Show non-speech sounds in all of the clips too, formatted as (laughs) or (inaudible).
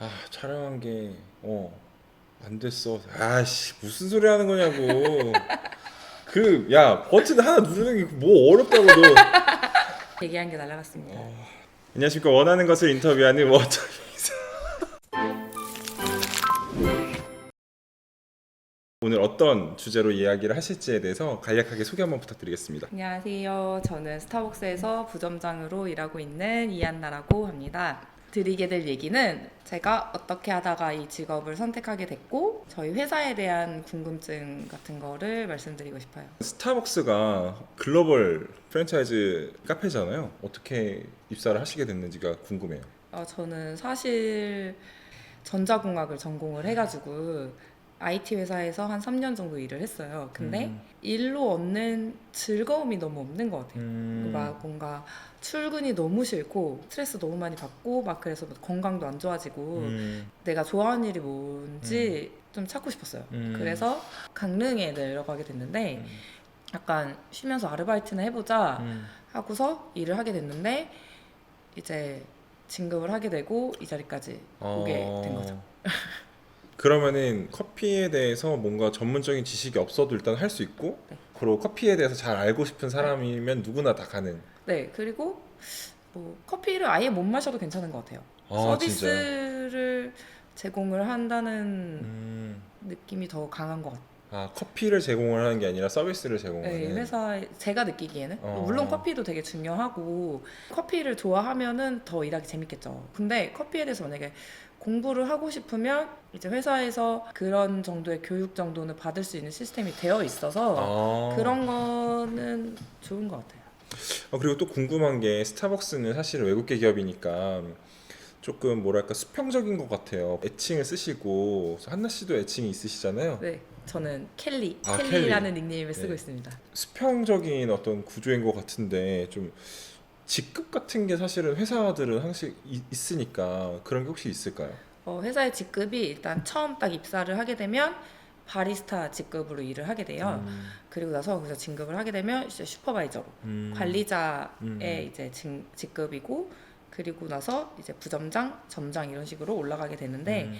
아 촬영한 게어안 됐어. 아씨 무슨 소리 하는 거냐고. 그 야 버튼 하나 누르는 게 뭐 어렵다고 너. 얘기한 게 날라갔습니다. 안녕하십니까 원하는 것을 인터뷰하는 워터. 오늘 어떤 주제로 이야기를 하실지에 대해서 간략하게 소개 한번 부탁드리겠습니다. 안녕하세요. 저는 스타벅스에서 부점장으로 일하고 있는 이한나라고 합니다. 드리게 될 얘기는 제가 어떻게 하다가 이 직업을 선택하게 됐고 저희 회사에 대한 궁금증 같은 거를 말씀드리고 싶어요. 스타벅스가 글로벌 프랜차이즈 카페잖아요. 어떻게 입사를 하시게 됐는지가 궁금해요. 어, 저는 사실 전자공학을 전공을 해가지고 IT 회사에서 한 3년 정도 일을 했어요. 근데 음. 일로 얻는 즐거움이 너무 없는 것 같아요. 음. 막 뭔가 출근이 너무 싫고 스트레스 너무 많이 받고 막 그래서 건강도 안 좋아지고 음. 내가 좋아하는 일이 뭔지 좀 찾고 싶었어요. 음. 그래서 강릉에 내려가게 됐는데 약간 쉬면서 아르바이트나 해보자 음. 하고서 일을 하게 됐는데 이제 진급을 하게 되고 이 자리까지 오게 된 거죠. 어. 그러면은 커피에 대해서 뭔가 전문적인 지식이 없어도 일단 할 수 있고 네. 그리고 커피에 대해서 잘 알고 싶은 사람이면 누구나 다 가능. 네 그리고 뭐 커피를 아예 못 마셔도 괜찮은 것 같아요. 아. 서비스를 제공을 한다는 음. 느낌이 더 강한 것 같아요. 아 커피를 제공을 하는 게 아니라 서비스를 네, 제공하는. 회사 제가 느끼기에는 어. 물론 커피도 되게 중요하고 커피를 좋아하면은 더 일하기 재밌겠죠. 근데 커피에 대해서 만약에 공부를 하고 싶으면 이제 회사에서 그런 정도의 교육 정도는 받을 수 있는 시스템이 되어 있어서 아. 그런 거는 좋은 것 같아요. 아, 그리고 또 궁금한 게 스타벅스는 사실 외국계 기업이니까 조금 뭐랄까 수평적인 것 같아요. 애칭을 쓰시고 한나 씨도 애칭이 있으시잖아요. 네, 저는 켈리, 아, 켈리라는 닉네임을 쓰고 네. 있습니다. 수평적인 어떤 구조인 것 같은데 좀 직급 같은 게 사실은 회사들은 항상 이- 있으니까 그런 게 혹시 있을까요? 어, 회사의 직급이 일단 처음 딱 입사를 하게 되면 바리스타 직급으로 일을 하게 돼요. 음, 그리고 나서 거기서 진급을 하게 되면 이제 슈퍼바이저로 음, 관리자의 음. 이제 진- 직급이고 그리고 나서 이제 부점장, 점장 이런 식으로 올라가게 되는데 음,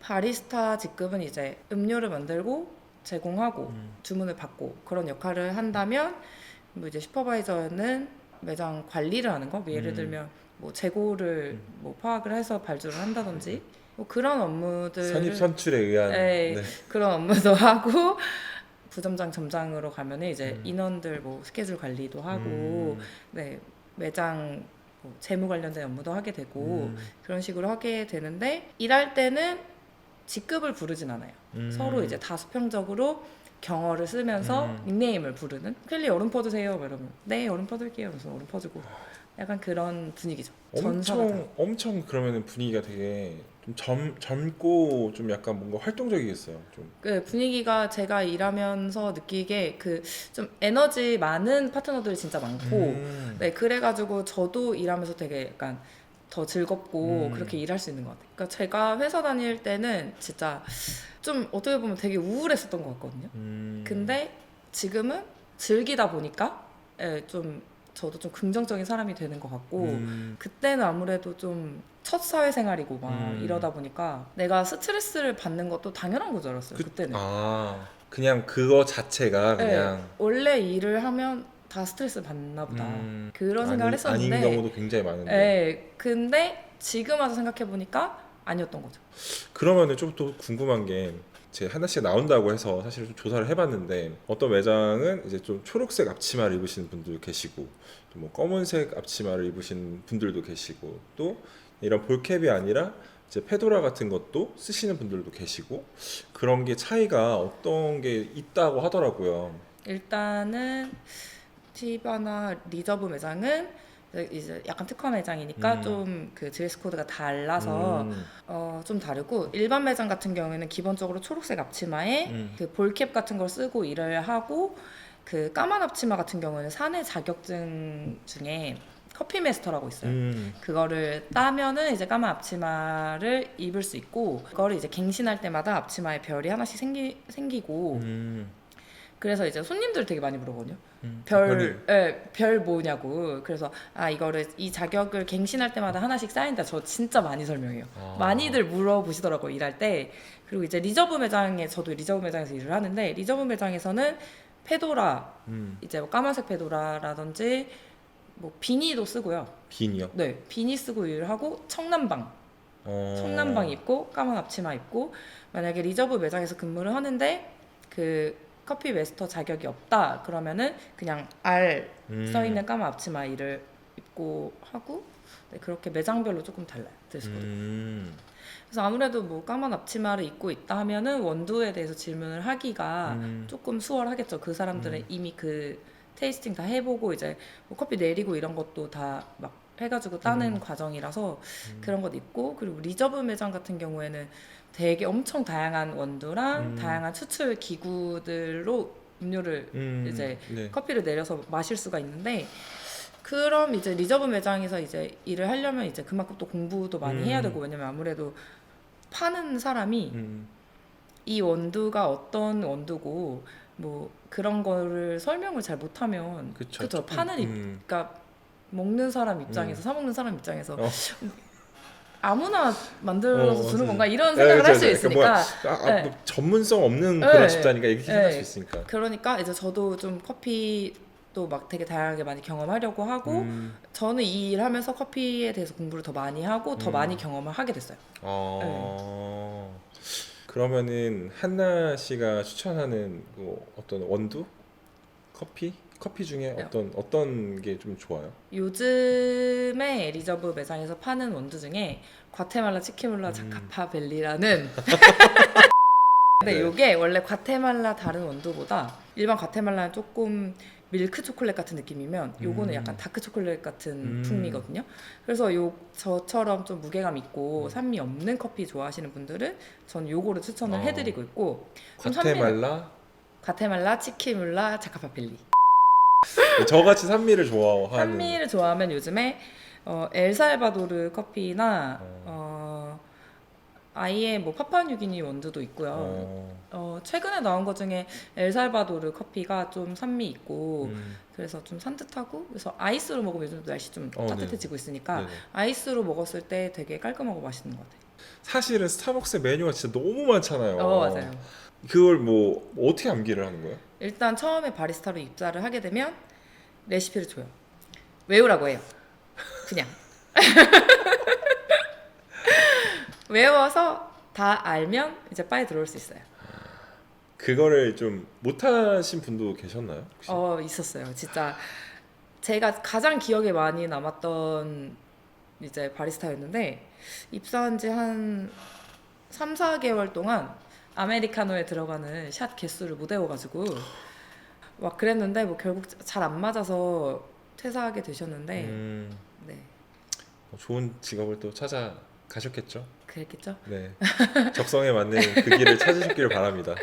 바리스타 직급은 이제 음료를 만들고 제공하고 음. 주문을 받고 그런 역할을 한다면 뭐 이제 슈퍼바이저는 매장 관리를 하는 거, 뭐 예를 음. 들면 뭐 재고를 음. 뭐 파악을 해서 발주를 한다든지 뭐 그런 업무들 선입 선출에 의한 네. 네. 그런 업무도 (laughs) 하고 부점장 점장으로 가면은 이제 음. 인원들 뭐 스케줄 관리도 하고 음, 네 매장 뭐 재무 관련된 업무도 하게 되고 음, 그런 식으로 하게 되는데 일할 때는 직급을 부르진 않아요. 음. 서로 이제 다 수평적으로 경어를 쓰면서 음. 닉네임을 부르는 켈리 얼음 퍼주세요 뭐 이러면 네 얼음 퍼줄게요 그래서 얼음 퍼주고 약간 그런 분위기죠. 엄청 엄청 그러면은 분위기가 되게 좀 젊, 젊고 좀 약간 뭔가 활동적이겠어요. 좀그 분위기가 제가 일하면서 느끼게 그 좀 에너지 많은 파트너들이 진짜 많고 음. 네 그래가지고 저도 일하면서 되게 약간 더 즐겁고 음. 그렇게 일할 수 있는 것 같아요. 그러니까 제가 회사 다닐 때는 진짜 좀 어떻게 보면 되게 우울했었던 것 같거든요. 음. 근데 지금은 즐기다 보니까 예, 좀 저도 좀 긍정적인 사람이 되는 것 같고 음. 그때는 아무래도 좀 첫 사회생활이고 막 음. 이러다 보니까 내가 스트레스를 받는 것도 당연한 거줄 알았어요. 그- 그, 때는 아 그냥 그거 자체가 네. 그냥 원래 일을 하면 다 스트레스 받나 보다. 음, 그런 생각을 아니, 했었는데 아닌 경우도 굉장히 많은데 예, 근데 지금 와서 생각해 보니까 아니었던 거죠. 그러면은 좀 또 궁금한 게 제 하나씩 나온다고 해서 사실 좀 조사를 해봤는데 어떤 매장은 이제 좀 초록색 앞치마를 입으시는 분도 계시고 또 뭐 검은색 앞치마를 입으신 분들도 계시고 또 이런 볼캡이 아니라 이제 페도라 같은 것도 쓰시는 분들도 계시고 그런 게 차이가 어떤 게 있다고 하더라고요. 일단은 티바나 리저브 매장은 이제 약간 특화 매장이니까 음. 좀그 드레스 코드가 달라서 음, 어, 좀 다르고 일반 매장 같은 경우에는 기본적으로 초록색 앞치마에 음. 그 볼캡 같은 걸 쓰고 일을 하고 그 까만 앞치마 같은 경우에는 사내 자격증 중에 커피 메스터라고 있어요. 음, 그거를 따면은 이제 까만 앞치마를 입을 수 있고 그거를 이제 갱신할 때마다 앞치마에 별이 하나씩 생기, 생기고 음, 그래서 이제 손님들 되게 많이 물어보거든요. 음, 별. 예, 별 뭐냐고. 그래서 아 이거를 이 자격을 갱신할 때마다 하나씩 쌓인다. 저 진짜 많이 설명해요. 아. 많이들 물어보시더라고 요 일할 때. 그리고 이제 리저브 매장에 저도 리저브 매장에서 일을 하는데 리저브 매장에서는 페도라 음, 이제 뭐 까만색 페도라라든지 뭐 비니도 쓰고요. 비니요. 네, 비니 쓰고 일을 하고 청남방, 어. 청남방 입고 까만 앞치마 입고 만약에 리저브 매장에서 근무를 하는데 그 커피 메스터 자격이 없다 그러면은 그냥 R 음. 써 있는 까만 앞치마 일을 입고 하고 네, 그렇게 매장별로 조금 달라요 드레스코드. 음. 그래서 아무래도 뭐 까만 앞치마를 입고 있다 하면은 원두에 대해서 질문을 하기가 음. 조금 수월하겠죠. 그 사람들은 음. 이미 그 테이스팅 다 해보고 이제 뭐 커피 내리고 이런 것도 다 막 해가지고 따는 음. 과정이라서 그런 것 있고 그리고 리저브 매장 같은 경우에는 되게 엄청 다양한 원두랑 음. 다양한 추출 기구들로 음료를 음. 이제 네. 커피를 내려서 마실 수가 있는데 그럼 이제 리저브 매장에서 이제 일을 하려면 이제 그만큼 또 공부도 많이 음. 해야 되고 왜냐면 아무래도 파는 사람이 음. 이 원두가 어떤 원두고 뭐 그런 거를 설명을 잘 못하면 그쵸. 그쵸 파는 입 음. 그러니까 먹는 사람 입장에서 사 먹는 사람 입장에서 어. 아무나 만들어서 어, 주는 맞아요. 건가 이런 네, 생각을 할 그쵸, 수 그쵸. 그러니까 있으니까 아, 아, 네. 뭐 전문성 없는 네. 그런 집단이니까 이렇게 생각할 네. 수 있으니까. 그러니까 이제 저도 좀 커피도 막 되게 다양하게 많이 경험하려고 하고 음. 저는 이 일 하면서 커피에 대해서 공부를 더 많이 하고 더 음. 많이 경험을 하게 됐어요. 어. 그러면은 한나 씨가 추천하는 뭐 어떤 원두, 커피, 커피 중에 네. 어떤 어떤 게 좀 좋아요? 요즘에 리저브 매장에서 파는 원두 중에 과테말라 치키물라 음. 자카파벨리라는 (laughs) 근데 네. 요게 원래 과테말라 다른 원두보다 일반 과테말라는 조금 밀크 초콜릿 같은 느낌이면 요거는 음. 약간 다크 초콜릿 같은 음. 풍미거든요. 그래서 요 저처럼 좀 무게감 있고 음. 산미 없는 커피 좋아하시는 분들은 전 요거를 추천을 어. 해드리고 있고 좀 과테말라 과테말라 치키물라 자카파벨리 (laughs) 저같이 산미를 좋아하는 산미를 좋아하면 요즘에 어, 엘살바도르 커피나 어. 어, 아예 뭐 파푸아뉴기니 원두도 있고요. 어. 어. 최근에 나온 것 중에 엘살바도르 커피가 좀 산미 있고 음. 그래서 좀 산뜻하고 그래서 아이스로 먹으면 요즘 날씨 좀 어, 따뜻해지고 있으니까 네네. 아이스로 먹었을 때 되게 깔끔하고 맛있는 것 같아요. 사실은 스타벅스 메뉴가 진짜 너무 많잖아요. 어 맞아요. 그걸 뭐 어떻게 암기를 하는 거예요? 일단 처음에 바리스타로 입사를 하게 되면 레시피를 줘요. 외우라고 해요. 그냥. (laughs) 외워서 다 알면 이제 바에 들어올 수 있어요. 그거를 좀 못하신 분도 계셨나요? 혹시? 어, 있었어요. 진짜 제가 가장 기억에 많이 남았던 이제 바리스타였는데 입사한 지 한 3, 4개월 동안 아메리카노에 들어가는 샷 개수를 못 외워가지고 막 그랬는데 뭐 결국 잘 안 맞아서 퇴사하게 되셨는데 음, 네뭐 좋은 직업을 또 찾아 가셨겠죠? 그랬겠죠? 네. 적성에 맞는 그 길을 찾으셨기를 바랍니다.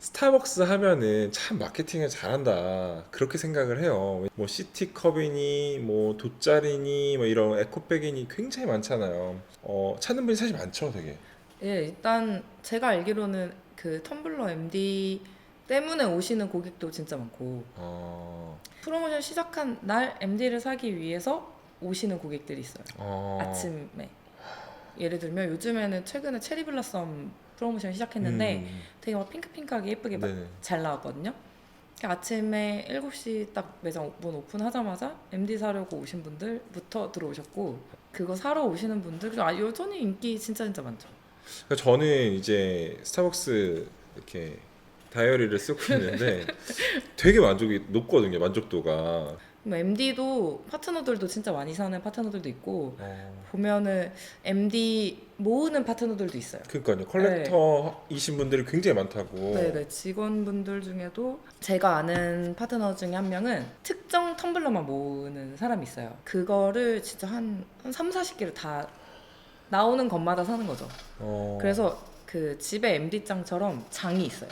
스타벅스 하면은 참 마케팅을 잘한다 그렇게 생각을 해요. 뭐 시티컵이니 뭐 돗자리니 뭐 이런 에코백이니 굉장히 많잖아요. 어, 찾는 분이 사실 많죠, 되게. 예 일단 제가 알기로는 그 텀블러 MD 때문에 오시는 고객도 진짜 많고 어, 프로모션 시작한 날 MD를 사기 위해서 오시는 고객들이 있어요. 어, 아침에 예를 들면 요즘에는 최근에 체리 블라썸 프로모션 시작했는데 음, 되게 막 핑크핑크하게 예쁘게 막 네네. 잘 나왔거든요. 그러니까 아침에 7시 딱 매장 문 오픈하자마자 MD 사려고 오신 분들부터 들어오셨고 그거 사러 오시는 분들 아, 여전히 인기 진짜 진짜 많죠. 그러니까 저는 이제 스타벅스 이렇게 다이어리를 쓰고 있는데 (laughs) 되게 만족이 높거든요, 만족도가. 뭐 MD도 파트너들도 진짜 많이 사는 파트너들도 있고 어, 보면은 MD 모으는 파트너들도 있어요. 그러니까요, 컬렉터이신 분들이 굉장히 많다고. 네네 직원분들 중에도 제가 아는 파트너 중에 한 명은 특정 텀블러만 모으는 사람이 있어요. 그거를 진짜 한, 한 3, 40개를 다 나오는 것마다 사는 거죠. 어, 그래서 그 집에 MD장처럼 장이 있어요.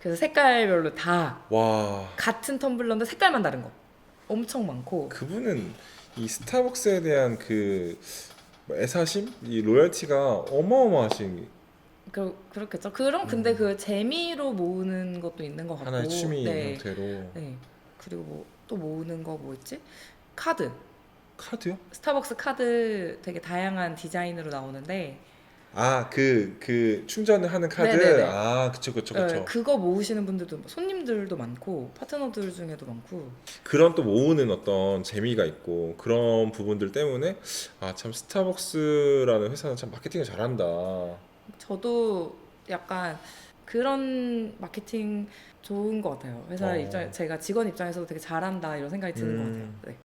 그래서 색깔별로 다 와 같은 텀블러인데 색깔만 다른 거 엄청 많고 그분은 이 스타벅스에 대한 그뭐 애사심, 이 로열티가 어마어마하신 그, 그렇겠죠. 그럼 근데 음. 그 재미로 모으는 것도 있는 것 같고. 하나의 취미 네. 형태로 네. 그리고 뭐 또 모으는 거뭐 있지? 카드. 카드요? 스타벅스 카드 되게 다양한 디자인으로 나오는데 아 그 그 충전을 하는 카드 네네네. 아 그쵸 그쵸 그쵸 네, 그거 모으시는 분들도 손님들도 많고 파트너들 중에도 많고 그런 또 모으는 어떤 재미가 있고 그런 부분들 때문에 아 참 스타벅스라는 회사는 참 마케팅을 잘한다 저도 약간 그런 마케팅 좋은 것 같아요. 회사 어. 입장 제가 직원 입장에서도 되게 잘한다 이런 생각이 드는 음. 것 같아요. 네.